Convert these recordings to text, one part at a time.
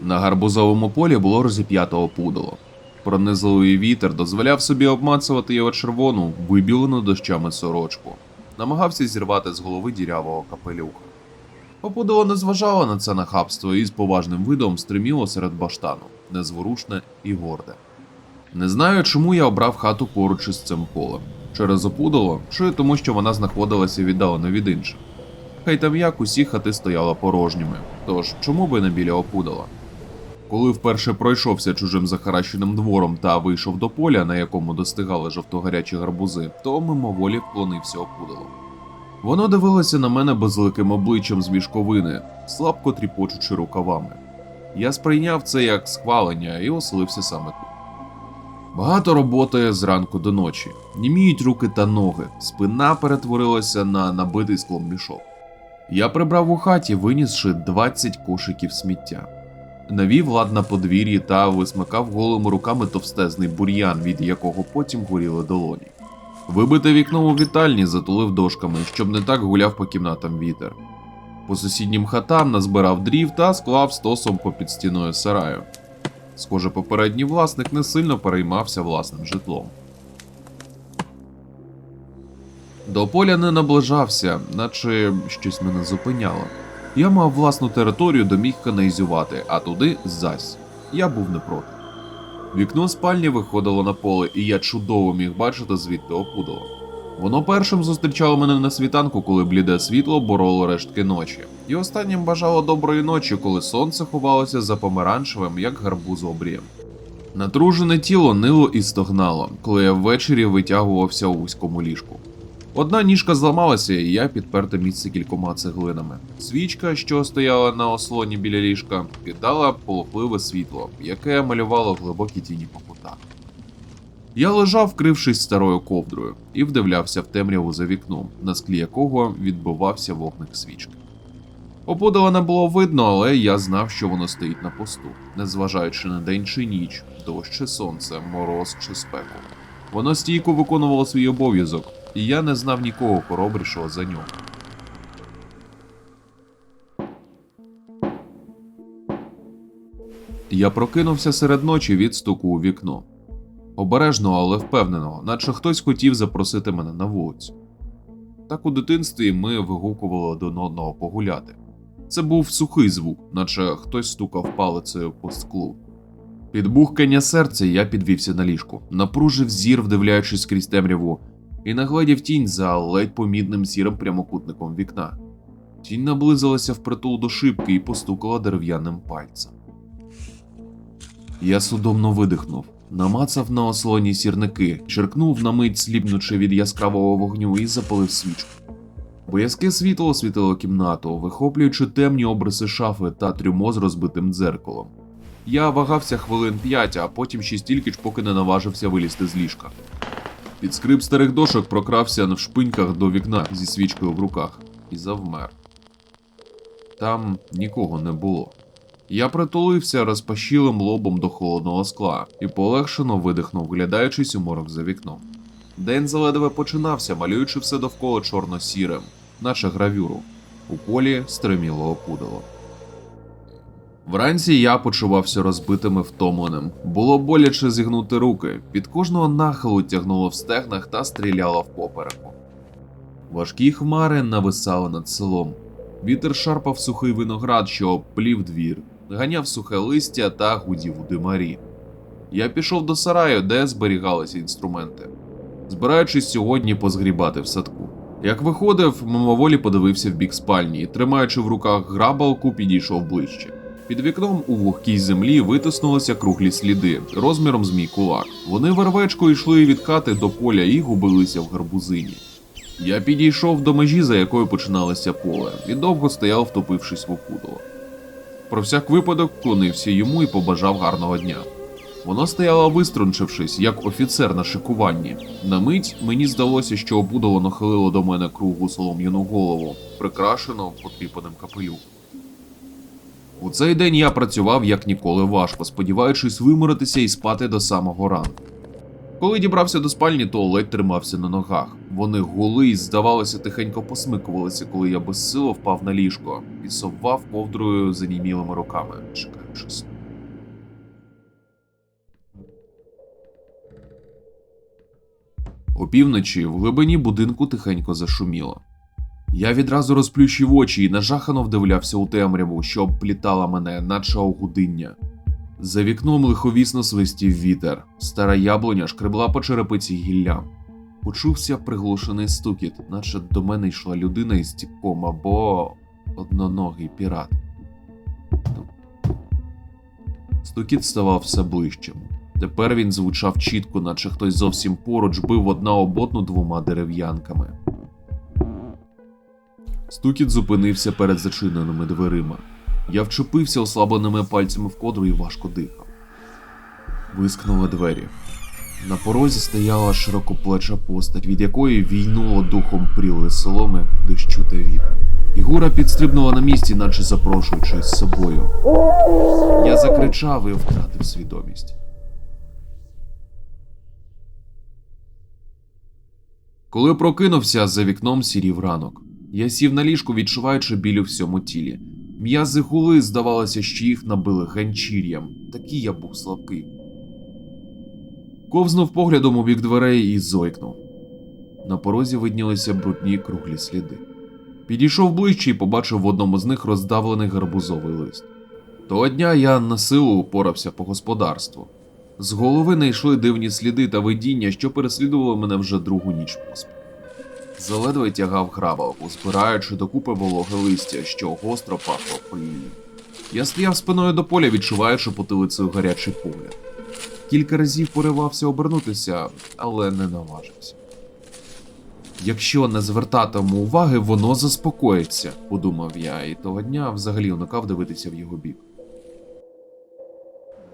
На гарбузовому полі було розіп'ято опудало. Пронизливий вітер дозволяв собі обмацувати його червону, вибілену дощами сорочку, намагався зірвати з голови дірявого капелюха. Опудало не зважало на це нахабство і з поважним видом стриміло серед баштану, незворушне і горде. Не знаю, чому я обрав хату поруч із цим полем. Через опудало, чи тому, що вона знаходилася віддалено від інших. Хай там як усі хати стояли порожніми, тож чому би не біля опудала? Коли вперше пройшовся чужим захаращеним двором та вийшов до поля, на якому достигали жовтогарячі гарбузи, то мимоволі вклонився опудало. Воно дивилося на мене безликим обличчям з мішковини, слабко тріпочучи рукавами. Я сприйняв це як схвалення і оселився саме тут. Багато роботи зранку до ночі. Німіють руки та ноги, спина перетворилася на набитий склом мішок. Я прибрав у хаті, винісши 20 кошиків сміття. Навів лад на подвір'ї та висмикав голими руками товстезний бур'ян, від якого потім горіли долоні. Вибите вікно у вітальні затулив дошками, щоб не так гуляв по кімнатам вітер. По сусіднім хатам назбирав дрів та склав стосом попід стіною сараю. Схоже, попередній власник не сильно переймався власним житлом. До поля не наближався, наче щось мене зупиняло. Я мав власну територію до міг каналізувати, а туди зась. Я був не проти. Вікно спальні виходило на поле, і я чудово міг бачити звідти опудало. Воно першим зустрічало мене на світанку, коли бліде світло бороло рештки ночі, і останнім бажало доброї ночі, коли сонце ховалося за помаранчевим, як гарбуз обрієм. Натружене тіло нило і стогнало, коли я ввечері витягувався у вузькому ліжку. Одна ніжка зламалася, і я підпер те місце кількома цеглинами. Свічка, що стояла на ослоні біля ліжка, кидала полохливе світло, яке малювало глибокі тіні по кутах. Я лежав, вкрившись старою ковдрою, і вдивлявся в темряву за вікном, на склі якого відбивався вогник свічки. Опудала не було видно, але я знав, що воно стоїть на посту, незважаючи на день чи ніч, дощ чи сонце, мороз чи спеку. Воно стійко виконувало свій обов'язок, і я не знав нікого хоробрішого за нього. Я прокинувся серед ночі від стуку у вікно. Обережного, але впевненого, наче хтось хотів запросити мене на вулицю. Так у дитинстві ми вигукували один одного погуляти. Це був сухий звук, наче хтось стукав палицею по склу. Під бухкання серця я підвівся на ліжку, напружив зір, вдивляючись крізь темряву, і нагледів тінь за ледь помітним сірим прямокутником вікна. Тінь наблизилася впритул до шибки і постукала дерев'яним пальцем. Я судомно видихнув, намацав на ослоні сірники, черкнув на мить сліпнучи від яскравого вогню і запалив свічку. Боязке світло освітило кімнату, вихоплюючи темні обриси шафи та трюмо з розбитим дзеркалом. Я вагався хвилин п'ять, а потім ще стільки ж, поки не наважився вилізти з ліжка. Під скрип старих дошок прокрався в шпиньках до вікна зі свічкою в руках і завмер. Там нікого не було. Я притулився розпашілим лобом до холодного скла і полегшено видихнув, глядаючись у морок за вікном. День заледве починався, малюючи все довкола чорно-сірим, наче гравюру. У полі стриміло опудало. Вранці я почувався розбитим і втомленим. Було боляче зігнути руки, від кожного нахилу тягнуло в стегнах та стріляло в попереку. Важкі хмари нависали над селом. Вітер шарпав сухий виноград, що обплів двір, ганяв сухе листя та гудів у димарі. Я пішов до сараю, де зберігалися інструменти, збираючись сьогодні позгрібати в садку. Як виходив, мимоволі подивився в бік спальні і, тримаючи в руках грабалку, підійшов ближче. Під вікном у вогкій землі витиснулися круглі сліди розміром з мій кулак. Вони вервечкою йшли від хати до поля і губилися в гарбузині. Я підійшов до межі, за якою починалося поле, і довго стояв, втопившись в опудало. Про всяк випадок вклонився йому і побажав гарного дня. Воно стояло виструнчившись, як офіцер на шикуванні. На мить мені здалося, що опудало нахилило до мене круглу солом'яну голову, прикрашену потріпаним капелюхом. У цей день я працював як ніколи важко, сподіваючись виморитися і спати до самого ранку. Коли дібрався до спальні, то ледь тримався на ногах. Вони гули і, здавалося, тихенько посмикувалися, коли я безсило впав на ліжко і совав ковдрою занімілими руками, чекаючи сну. Опівночі в глибині будинку тихенько зашуміло. Я відразу розплющив очі і нажахано вдивлявся у темряву, що обплітала мене, наче огудиння. За вікном лиховісно свистів вітер, стара яблуня шкребла по черепиці гіллям. Почувся приглушений стукіт, наче до мене йшла людина із тіпком або одноногий пірат. Стукіт ставав все ближчим. Тепер він звучав чітко, наче хтось зовсім поруч бив одна об одну двома дерев'янками. Стукіт зупинився перед зачиненими дверима. Я вчепився ослабленими пальцями в кодру і важко дихав. Вискнули двері. На порозі стояла широкоплеча постать, від якої війнуло духом пріли соломи, дощу та вітер. Фігура підстрибнула на місці, наче запрошуючи з собою. Я закричав і втратив свідомість. Коли прокинувся, за вікном сірів ранок. Я сів на ліжку, відчуваючи біль у всьому тілі. М'язи гули, здавалося, що їх набили ганчір'ям. Такий я був слабкий. Ковзнув поглядом у бік дверей і зойкнув. На порозі виднілися брудні круглі сліди. Підійшов ближче і побачив в одному з них роздавлений гарбузовий лист. Того дня я на силу упорався по господарству. З голови не йшли дивні сліди та видіння, що переслідували мене вже другу ніч поспіль. Заледве тягав грабалку, збираючи докупи вологе листя, що гостро пахло пилінням. Я стояв спиною до поля, відчуваючи потилицею гарячий погляд. Кілька разів поривався обернутися, але не наважився. Якщо не звертатиму уваги, воно заспокоїться, подумав я, і того дня взагалі уникав дивитися в його бік.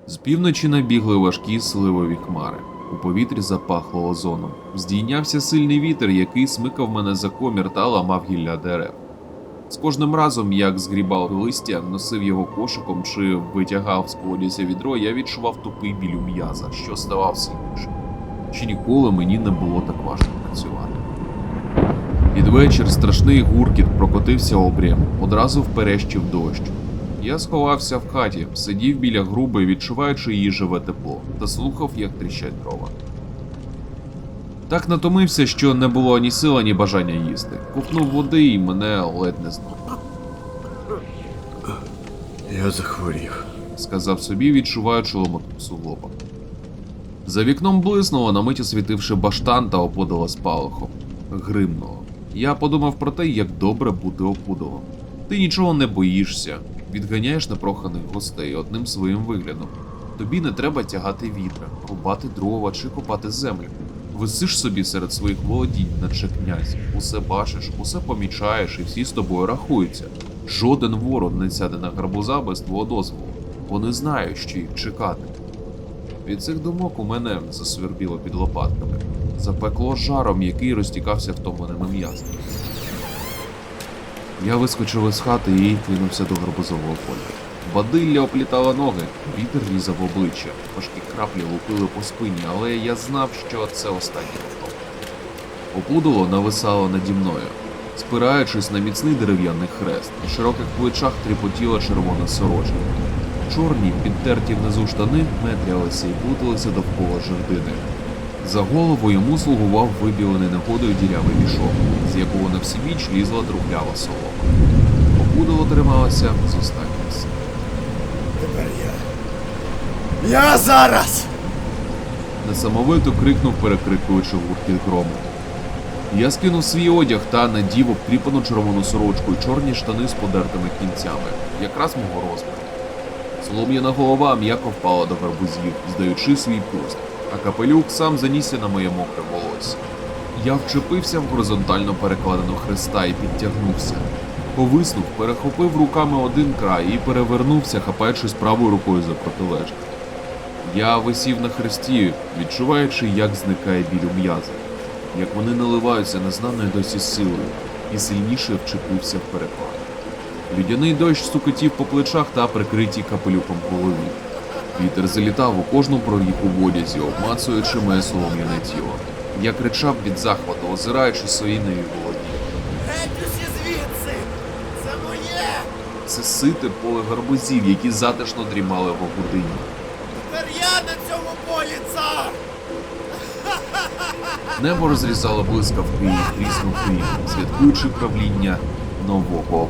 З півночі набігли важкі сливові хмари. У повітрі запахло озоном. Здійнявся сильний вітер, який смикав мене за комір та ламав гілля дерев. З кожним разом, як згрібав листя, носив його кошиком чи витягав з колодязя відро, я відчував тупий біль у м'яза, що ставав сильнішим. Ще ніколи мені не було так важко працювати. Під вечір страшний гуркіт прокотився обрієм, одразу вперещив дощ. Я сховався в хаті, сидів біля груби, відчуваючи її живе тепло, та слухав, як тріщать дрова. Так натомився, що не було ні сила, ні бажання їсти. Купнув води і мене ледь не знов. Я захворів. сказав собі, відчуваючи ломоту в суглобах. За вікном блиснуло, на мить освітивши баштан та опудала спалахом. Гримнуло. Я подумав про те, як добре бути опудалом. Ти нічого не боїшся, відганяєш непроханих гостей одним своїм виглядом. Тобі не треба тягати вітра, рубати дрова чи копати землю. Висиш собі серед своїх володінь, наче князь, усе бачиш, усе помічаєш і всі з тобою рахуються. Жоден ворон не сяде на гарбуза без твого дозволу. Вони знають, що їх чекати. Від цих думок у мене засвербіло під лопатками, запекло жаром, який розтікався втомленими м'язами. Я вискочив із хати і кинувся до гарбузового поля. Бадилля оплітала ноги, вітер різав обличчя, важкі краплі лупили по спині, але я знав, що це останній рухав. Опудало нависало наді мною, спираючись на міцний дерев'яний хрест, на широких плечах тріпотіла червона сорочка. Чорні, підтерті внизу штани метрялися і плуталися довкола жердини. За голову йому слугував вибілений негодою дірявий мішок, з якого на всі біч лізла трухлява солома. Опудало трималося з останніх сил. Тепер я. Я зараз! Несамовито крикнув, перекрикуючи гуркіт грому. Я скинув свій одяг та надів обтріпану червону сорочку і чорні штани з подертими кінцями, якраз мого розміру. Солом'яна голова м'яко впала до гарбузів, здаючи свій пуст, а капелюк сам занісся на моє мокре волосся. Я вчепився в горизонтально перекладену хреста і підтягнувся. Повиснув, перехопив руками один край і перевернувся, хапаючись правою рукою за протилежний. Я висів на хресті, відчуваючи, як зникає біль у м'язах, як вони наливаються незнаною досі силою, і сильніше вчепився в переклад. Людяний дощ стукотів по плечах та прикритій капелюком голові. Вітер залітав у кожну проріху в одязі, обмацуючи моє солом'яне тіло. Я кричав від захвату, озираючи свої нові володіння. Геть усі звідси! Це моє! Це сите поле гарбузів, які затишно дрімали в огудині. Тепер я на цьому полі цар! Небо розрізало блискавки і тріснув грім, святкуючи правління нового